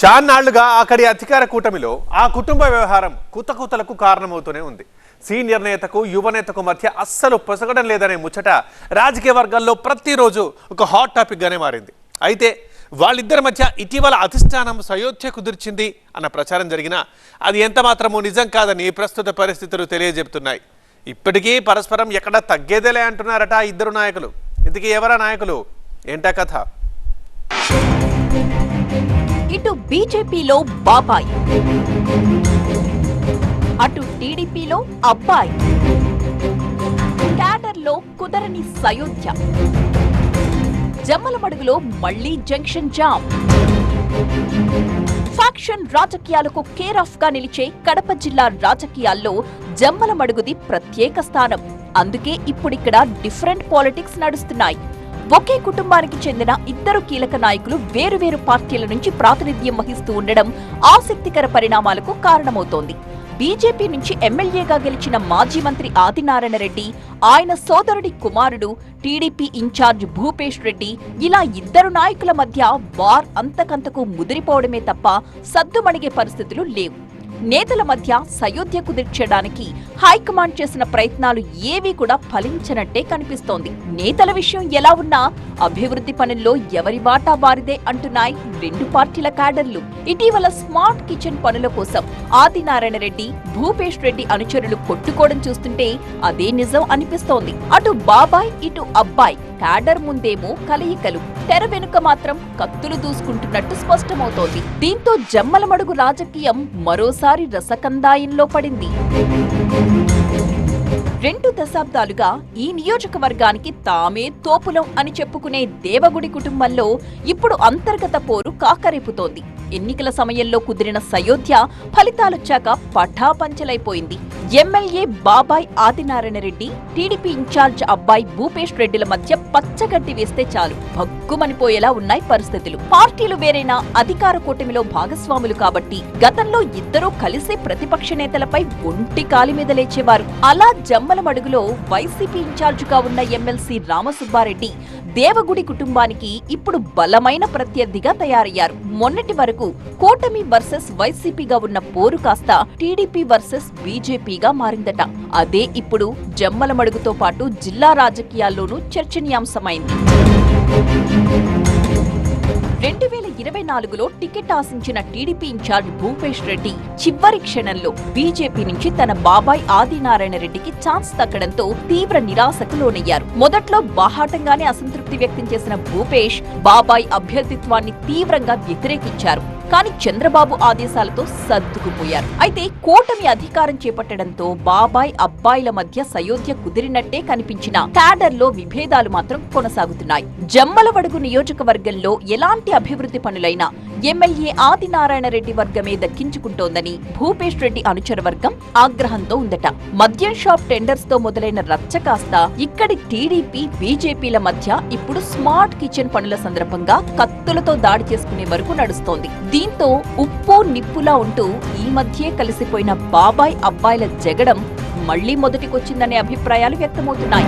చాన్నాళ్ళుగా అక్కడి అధికార కూటమిలో ఆ కుటుంబ వ్యవహారం కుతకుతలకు కారణమవుతూనే ఉంది. సీనియర్ నేతకు యువ నేతకు మధ్య అస్సలు పొసగడం లేదనే ముచ్చట రాజకీయ వర్గాల్లో ప్రతిరోజు ఒక హాట్ టాపిక్గానే మారింది. అయితే వాళ్ళిద్దరి మధ్య ఇటీవల అధిష్టానం సయోధ్య కుదిర్చింది అన్న ప్రచారం జరిగినా అది ఎంతమాత్రమూ నిజం కాదని ప్రస్తుత పరిస్థితులు తెలియజెబుతున్నాయి ఇప్పటికీ పరస్పరం ఎక్కడ తగ్గేదేలే అంటున్నారట ఇద్దరు నాయకులు. ఇంతకీ ఎవరా నాయకులు? ఏంటా కథ? ఇటు బీజేపీలో బాబాయ్. అటు టీడీపీలో అబ్బాయి. క్యాడర్లో కుదరని సయోధ్య. జమ్మలమడుగులో మళ్ళీ జంక్షన్ జామ్. ఫ్యాక్షన్ రాజకీయాలకు కేర్ ఆఫ్గా నిలిచే కడప జిల్లా రాజకీయాల్లో జమ్మలమడుగుది ప్రత్యేక స్థానం. అందుకే ఇప్పుడిక్కడ డిఫరెంట్ పాలిటిక్స్ నడుస్తున్నాయి. ఒకే కుటుంబానికి చెందిన ఇద్దరు కీలక నాయకులు వేరువేరు పార్టీల నుంచి ప్రాతినిధ్యం వహిస్తూ ఉండడం ఆసక్తికర పరిణామాలకు కారణమవుతోంది. బీజేపీ నుంచి ఎమ్మెల్యేగా గెలిచిన మాజీ మంత్రి ఆదినారాయణ రెడ్డి ఆయన సోదరుడి కుమారుడు టీడీపీ ఇన్ఛార్జ్ భూపేష్ రెడ్డి ఇలా ఇద్దరు నాయకుల మధ్య వార్ అంతకంతకు ముదిరిపోవడమే తప్ప సద్దుమణిగే పరిస్థితులు లేవు. నేతల మధ్య సయోధ్య కుదిర్చడానికి హైకమాండ్ చేసిన ప్రయత్నాలు ఏవీ కూడా ఫలించనట్టే కనిపిస్తోంది. నేతల విషయం ఎలా ఉన్నా అభివృద్ధి పనుల్లో ఎవరి వాటా వారిదే అంటున్నాయి రెండు పార్టీల క్యాడర్లు. ఇటీవల స్మార్ట్ కిచెన్ పనుల కోసం ఆదినారాయణ రెడ్డి భూపేష్ రెడ్డి అనుచరులు కొట్టుకోవడం చూస్తుంటే అదే నిజం అనిపిస్తోంది. అటు బాబాయ్ ఇటు అబ్బాయి. క్యాడర్ ముందేమో కలయికలు. తెర వెనుక మాత్రం కత్తులు దూసుకుంటున్నట్టు స్పష్టమవుతోంది. దీంతో జమ్మలమడుగు రాజకీయం మరోసారి రసకందాయంలో పడింది. రెండు దశాబ్దాలుగా ఈ నియోజకవర్గానికి తామే తోపులం అని చెప్పుకునే దేవగుడి కుటుంబంలో ఇప్పుడు అంతర్గత పోరు కాకరేపుతోంది. ఎన్నికల సమయంలో కుదిరిన సయోధ్య ఫలితాలొచ్చాక పఠాపంచలైపోయింది ఎమ్మెల్యే బాబాయ్ ఆదినారాయణ రెడ్డి టీడీపీ ఇన్ఛార్జ్ అబ్బాయి భూపేష్ రెడ్డిల మధ్య పచ్చగడ్డి వేస్తే చాలు. భగ్గుమనిపోయేలా ఉన్నాయి పరిస్థితులు. పార్టీలు వేరైనా అధికార కూటమిలో భాగస్వాములు కాబట్టి గతంలో ఇద్దరూ కలిసే ప్రతిపక్ష నేతలపై ఒంటి కాలి మీద లేచేవారు. అలా జమ్మలమడుగులో వైసీపీ ఇన్ఛార్జిగా ఉన్న ఎమ్మెల్సీ రామసుబ్బారెడ్డి దేవగుడి కుటుంబానికి ఇప్పుడు బలమైన ప్రత్యర్థిగా తయారయ్యారు. మొన్నటి వరకు కూటమి వర్సెస్ వైసీపీగా ఉన్న పోరు కాస్త టీడీపీ వర్సెస్ బీజేపీ బీజేపీగా మారిందట. అదే ఇప్పుడు జమ్మలమడుగుతో పాటు జిల్లా రాజకీయాల్లోనూ చర్చనీయాంశమైంది. రెండు వేల ఇరవై నాలుగులో టికెట్ ఆశించిన టీడీపీ ఇన్ఛార్జ్ భూపేష్ రెడ్డి చివరి క్షణంలో బీజేపీ నుంచి తన బాబాయ్ ఆదినారాయణ రెడ్డికి ఛాన్స్ దక్కడంతో తీవ్ర నిరాశకు లోనయ్యారు. మొదట్లో బాహాటంగానే అసంతృప్తి వ్యక్తం చేసిన భూపేష్ బాబాయ్ అభ్యర్థిత్వాన్ని తీవ్రంగా వ్యతిరేకించారు. కానీ చంద్రబాబు ఆదేశాలతో సర్దుకుపోయారు. అయితే కూటమి అధికారం చేపట్టడంతో బాబాయ్ అబ్బాయిల మధ్య సయోధ్య కుదిరినట్టే కనిపించిన క్యాడర్లో విభేదాలు మాత్రం కొనసాగుతున్నాయి. జమ్మలవడుగు నియోజకవర్గంలో ఎలాంటి అభివృద్ధి పనులైనా ఎమ్మెల్యే ఆదినారాయణ రెడ్డి వర్గమే దక్కించుకుంటోందని భూపేష్ రెడ్డి అనుచర వర్గం ఆగ్రహంతో ఉందట. మద్యం షాప్ టెండర్స్తో మొదలైన రచ్చ కాస్త ఇక్కడి టీడీపీ బీజేపీల మధ్య ఇప్పుడు స్మార్ట్ కిచెన్ పనుల సందర్భంగా కత్తులతో దాడి చేసుకునే వరకు నడుస్తోంది. దీంతో ఉప్పు నిప్పులా ఉంటూ ఈ మధ్యే కలిసిపోయిన బాబాయ్ అబ్బాయిల జగడం మళ్ళీ మొదటికొచ్చిందనే అభిప్రాయాలు వ్యక్తమవుతున్నాయి.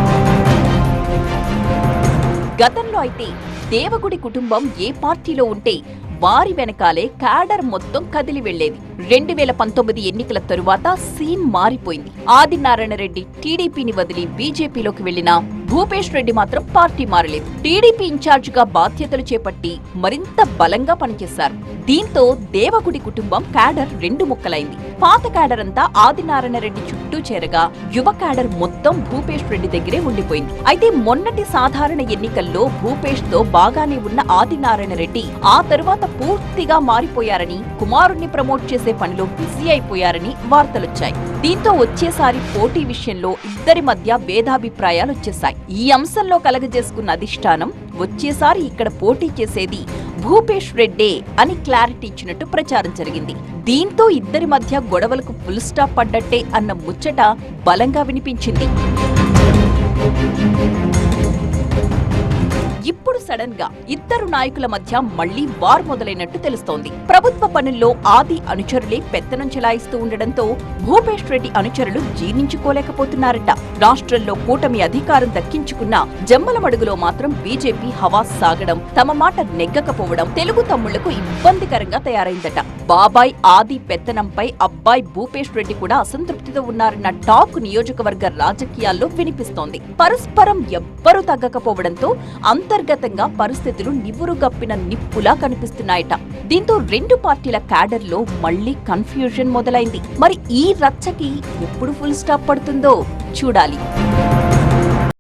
గతంలో అయితే దేవగుడి కుటుంబం ఏ పార్టీలో ఉంటే వారి వెనకాలే క్యాడర్ మొత్తం కదిలి వెళ్ళేది రెండు వేల పంతొమ్మిది ఎన్నికల తరువాత సీన్ మారిపోయింది. ఆదినారాయణ రెడ్డి టీడీపీని వదిలి బీజేపీలోకి వెళ్ళిన భూపేష్ రెడ్డి మాత్రం పార్టీ మారలేదు. టీడీపీ ఇన్ఛార్జ్గా బాధ్యతలు చేపట్టి మరింత బలంగా పనిచేశారు. దీంతో దేవగుడి కుటుంబం క్యాడర్ రెండు ముక్కలైంది. పాత క్యాడర్ అంతా ఆదినారాయణ రెడ్డి చుట్టూ చేరగా యువ క్యాడర్ మొత్తం భూపేష్ రెడ్డి దగ్గరే ఉండిపోయింది. అయితే మొన్నటి సాధారణ ఎన్నికల్లో భూపేష్తో బాగానే ఉన్న ఆదినారాయణ రెడ్డి ఆ తరువాత పూర్తిగా మారిపోయారని కుమారుణ్ణి ప్రమోట్ చేసే పనిలో బిజీ అయిపోయారని వార్తలొచ్చాయి. దీంతో వచ్చేసారి పోటీ విషయంలో ఇద్దరి మధ్య భేదాభిప్రాయాలు వచ్చేశాయి ఈ అంశంలో కలగజేసుకున్న అధిష్టానం వచ్చేసారి ఇక్కడ పోటీ చేసేది భూపేష్ రెడ్డే అని క్లారిటీ ఇచ్చినట్టు ప్రచారం జరిగింది. దీంతో ఇద్దరి మధ్య గొడవలకు ఫుల్ స్టాప్ పడ్డట్టే అన్న ముచ్చట బలంగా వినిపించింది. సడన్గా ఇద్దరు నాయకుల మధ్య మళ్ళీ వార్ మొదలైనట్టు తెలుస్తోంది. ప్రభుత్వ పనుల్లో ఆది అనుచరులే పెత్తనం చెలాయిస్తూ ఉండడంతో భూపేష్ రెడ్డి అనుచరులు జీర్ణించుకోలేకపోతున్నారట. రాష్ట్రంలో కూటమి అధికారం దక్కించుకున్న జమ్మలమడుగులో మాత్రం బీజేపీ హవా సాగడం తమ మాట నెగ్గకపోవడం తెలుగు తమ్ముళ్ళకు ఇబ్బందికరంగా తయారైందట. బాబాయ్ ఆది పెత్తనంపై అబ్బాయి భూపేష్ రెడ్డి కూడా అసంతృప్తితో ఉన్నారన్న టాక్ నియోజకవర్గ రాజకీయాల్లో వినిపిస్తోంది. పరస్పరం ఎవ్వరూ తగ్గకపోవడంతో అంతర్గతంగా పరిస్థితులు నివురుగప్పిన నిప్పులా కనిపిస్తున్నాయట. దీంతో రెండు పార్టీల క్యాడర్లో మళ్ళీ కన్ఫ్యూజన్ మొదలైంది. మరి ఈ రచ్చకి ఎప్పుడు ఫుల్ స్టాప్ పడుతుందో చూడాలి.